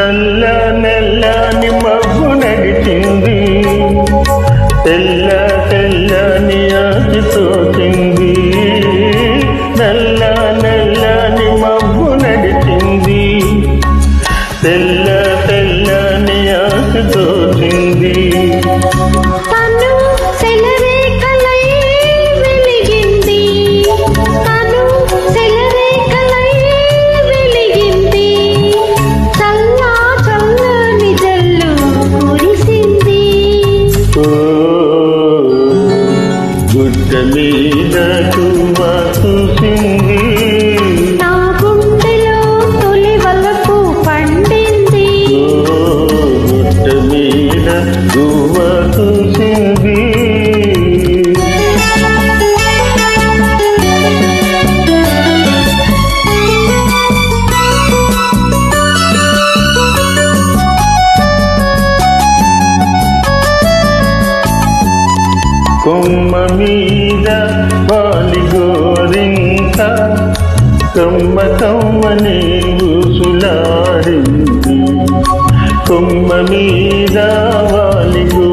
நல்ல ಗಮೀನ ತುವ ಸುಸಿನ కొమ్మ మీద పాలిగోరింత కమ్మ కమ్మని ఊసులాడింది కొమ్మ మీద వాలిగో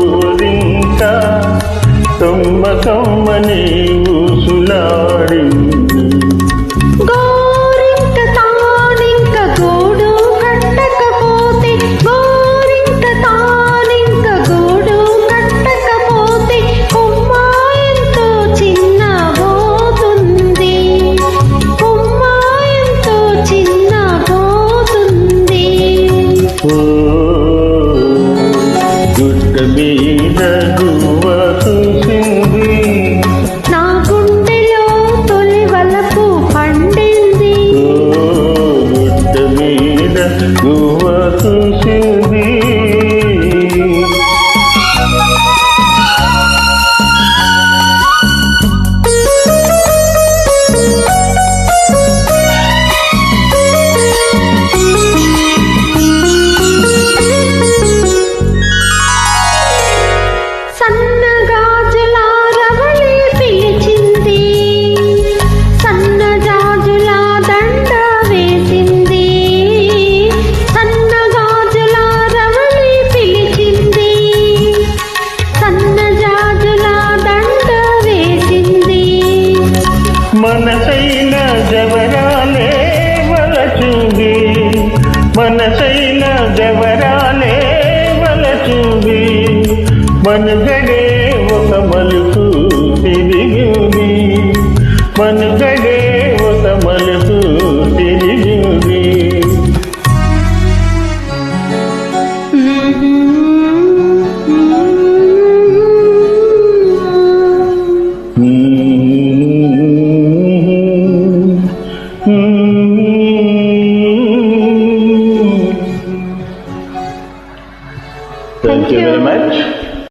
Oh. మలుచువి మనుగడే ఒక మలుపు తిరిగింది మను challenge